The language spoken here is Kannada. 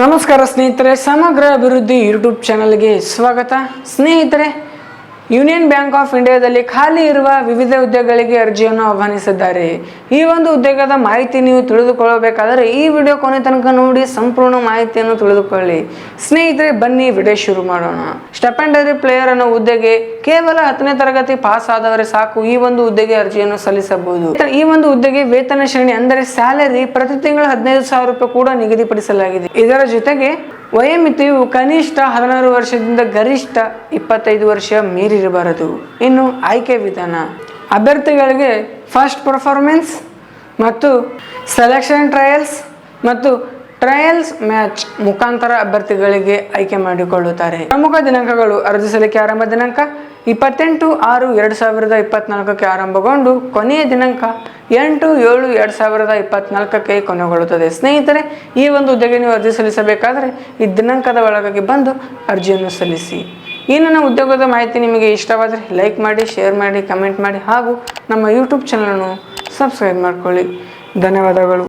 ನಮಸ್ಕಾರ ಸ್ನೇಹಿತರೆ ಸಮಗ್ರ ಅಭಿವೃದ್ಧಿ ಯೂಟ್ಯೂಬ್ ಚಾನಲ್ಗೆ ಸ್ವಾಗತ. ಸ್ನೇಹಿತರೆ ಯೂನಿಯನ್ ಬ್ಯಾಂಕ್ ಆಫ್ ಇಂಡಿಯಾದಲ್ಲಿ ಖಾಲಿ ಇರುವ ವಿವಿಧ ಹುದ್ದೆಗಳಿಗೆ ಅರ್ಜಿಯನ್ನು ಆಹ್ವಾನಿಸಿದ್ದಾರೆ. ಈ ಒಂದು ಉದ್ಯೋಗದ ಮಾಹಿತಿ ನೀವು ತಿಳಿದುಕೊಳ್ಳಬೇಕಾದರೆ ಈ ವಿಡಿಯೋ ಕೊನೆ ತನಕ ನೋಡಿ ಸಂಪೂರ್ಣ ಮಾಹಿತಿಯನ್ನು ತಿಳಿದುಕೊಳ್ಳಿ. ಸ್ನೇಹಿತರೆ, ಬನ್ನಿ ವಿಡಿಯೋ ಶುರು ಮಾಡೋಣ. ಸ್ಟೆಪೆಂಡರಿ ಪ್ಲೇಯರ್ ಅನ್ನೋ ಹುದ್ದೆಗೆ ಕೇವಲ ಹತ್ತನೇ ತರಗತಿ ಪಾಸ್ ಆದವರೆ ಸಾಕು. ಈ ಒಂದು ಹುದ್ದೆಗೆ ಅರ್ಜಿಯನ್ನು ಸಲ್ಲಿಸಬಹುದು. ಈ ಒಂದು ಹುದ್ದೆಗೆ ವೇತನ ಶ್ರೇಣಿ ಅಂದರೆ ಸ್ಯಾಲರಿ ಪ್ರತಿ ತಿಂಗಳು ಹದಿನೈದು ಸಾವಿರ ರೂಪಾಯಿ ಕೂಡ ನಿಗದಿಪಡಿಸಲಾಗಿದೆ. ಇದರ ಜೊತೆಗೆ ವಯೋಮಿತಿಯು ಕನಿಷ್ಠ ಹದಿನಾರು ವರ್ಷದಿಂದ ಗರಿಷ್ಠ ಇಪ್ಪತ್ತೈದು ವರ್ಷ ಮೀರಿರಬಾರದು. ಇನ್ನು ಆಯ್ಕೆ ವಿಧಾನ. ಅಭ್ಯರ್ಥಿಗಳಿಗೆ ಫಸ್ಟ್ ಪರ್ಫಾರ್ಮೆನ್ಸ್ ಮತ್ತು ಸೆಲೆಕ್ಷನ್ ಟ್ರಯಲ್ಸ್ ಮತ್ತು ಟ್ರಯಲ್ಸ್ ಮ್ಯಾಚ್ ಮುಖಾಂತರ ಅಭ್ಯರ್ಥಿಗಳಿಗೆ ಆಯ್ಕೆ ಮಾಡಿಕೊಳ್ಳುತ್ತಾರೆ. ಪ್ರಮುಖ ದಿನಾಂಕಗಳು ಅರ್ಜಿ ಸಲ್ಲಿಕೆ ಆರಂಭ ದಿನಾಂಕ ಇಪ್ಪತ್ತೆಂಟು ಆರು ಎರಡು ಸಾವಿರದ ಇಪ್ಪತ್ನಾಲ್ಕಕ್ಕೆ ಆರಂಭಗೊಂಡು ಕೊನೆಯ ದಿನಾಂಕ ಎಂಟು, ಏಳು, ಎರಡು ಸಾವಿರದ ಇಪ್ಪತ್ನಾಲ್ಕಕ್ಕೆ ಕೊನೆಗೊಳ್ಳುತ್ತದೆ. ಸ್ನೇಹಿತರೆ, ಈ ಒಂದು ಹುದ್ದೆಗೆ ನೀವು ಅರ್ಜಿ ಸಲ್ಲಿಸಬೇಕಾದರೆ ಈ ದಿನಾಂಕದ ಒಳಗಾಗಿ ಬಂದು ಅರ್ಜಿಯನ್ನು ಸಲ್ಲಿಸಿ. ಈ ನನ್ನ ಉದ್ಯೋಗದ ಮಾಹಿತಿ ನಿಮಗೆ ಇಷ್ಟವಾದರೆ ಲೈಕ್ ಮಾಡಿ, ಶೇರ್ ಮಾಡಿ, ಕಮೆಂಟ್ ಮಾಡಿ ಹಾಗೂ ನಮ್ಮ ಯೂಟ್ಯೂಬ್ ಚಾನಲನ್ನು ಸಬ್ಸ್ಕ್ರೈಬ್ ಮಾಡಿಕೊಳ್ಳಿ. ಧನ್ಯವಾದಗಳು.